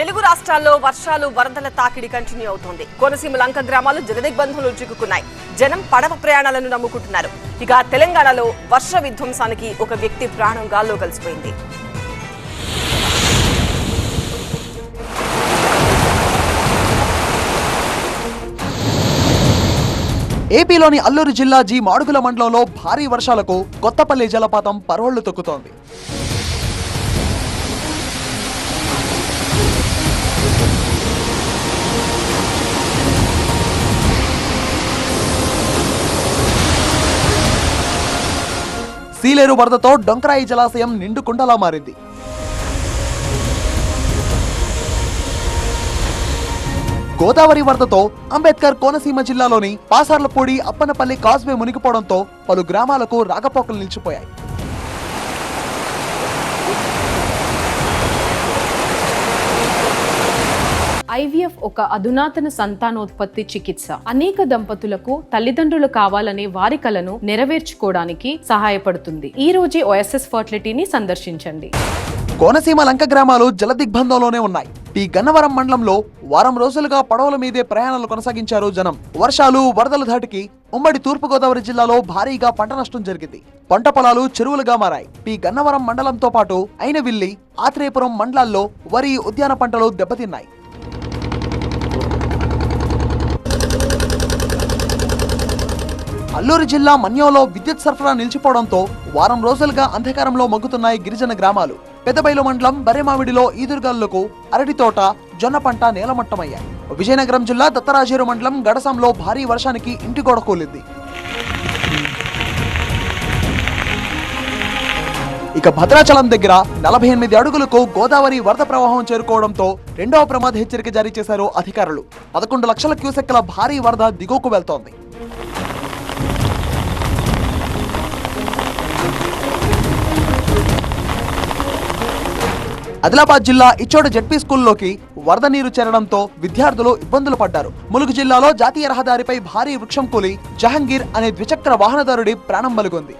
తెలుగు రాష్ట్రాల్లో వర్షాలు వరదల తాకిడి కంటిన్యూ అవుతోంది. కోనసీమ లంక గ్రామాలు జలదిగ్బంధంలో చిక్కుకున్నాయి. జనం పడవ ప్రయాణాలను నమ్ముకుంటున్నారు. ఇక తెలంగాణలో వర్ష విధ్వంసానికి ఒక వ్యక్తి ప్రాణం గాల్లో కలిసిపోయింది ఏపీలోని అల్లూరు జిల్లా జీ మాడుగుల మండలంలో భారీ వర్షాలకు కొత్తపల్లి జలపాతం పరోళ్ళు తొక్కుతోంది. సీలేరు వరదతో డొంకరాయి జలాశయం నిండు కుండలా మారింది. గోదావరి వరదతో అంబేద్కర్ కోనసీమ జిల్లాలోని పాసార్లపూడి అప్పనపల్లి కాజ్వే మునిగిపోవడంతో పలు గ్రామాలకు రాకపోకలు నిలిచిపోయాయి. ఐవీఎఫ్ ఒక అధునాతన సంతానోత్పత్తి చికిత్స. అనేక దంపతులకు తల్లిదండ్రులు కావాలనే వారి కలను నెరవేర్చుకోవడానికి సహాయపడుతుంది. ఈ రోజే ఓఎస్ఎస్ ఫర్టిలిటీని సందర్శించండి. కోనసీమ లంక గ్రామాలు జలదిగ్బంధంలోనే ఉన్నాయి. ఈ గన్నవరం మండలంలో వారం రోజులుగా పడవల మీదే ప్రయాణాలు కొనసాగించారు జనం. వర్షాలు వరదల ధాటికి ఉమ్మడి తూర్పుగోదావరి జిల్లాలో భారీగా పంట నష్టం జరిగింది. పంట పొలాలు చెరువులుగా మారాయి. ఈ గన్నవరం మండలంతో పాటు అయినవిల్లి ఆత్రేయపురం మండలాల్లో వరి ఉద్యాన పంటలు దెబ్బతిన్నాయి. అల్లూరు జిల్లా మన్యంలో విద్యుత్ సరఫరా నిలిచిపోవడంతో వారం రోజులుగా అంధకారంలో మగ్గుతున్నాయి గిరిజన గ్రామాలు. పెద్దబైలు మండలం బరెమామిడిలో ఈదురుగాలులకు అరటి తోట జొన్న పంట నేలమట్టమయ్యాయి. విజయనగరం జిల్లా దత్తరాజేరు మండలం గడసంలో భారీ వర్షానికి ఇంటి గోడ కూలింది. ఇక భద్రాచలం దగ్గర నలభై ఎనిమిది అడుగులకు గోదావరి వరద ప్రవాహం చేరుకోవడంతో రెండవ ప్రమాద హెచ్చరిక జారీ చేశారు అధికారులు. పదకొండు లక్షల క్యూసెక్ల భారీ వరద దిగువకు వెళ్తోంది. ఆదిలాబాద్ జిల్లా ఇచ్చోడ జడ్పీ స్కూల్లోకి వరద నీరు చేరడంతో విద్యార్థులు ఇబ్బందులు పడ్డారు. ములుగు జిల్లాలో జాతీయ రహదారిపై భారీ వృక్షం కూలి జహంగీర్ అనే ద్విచక్ర వాహనదారుడి ప్రాణం బలిగొంది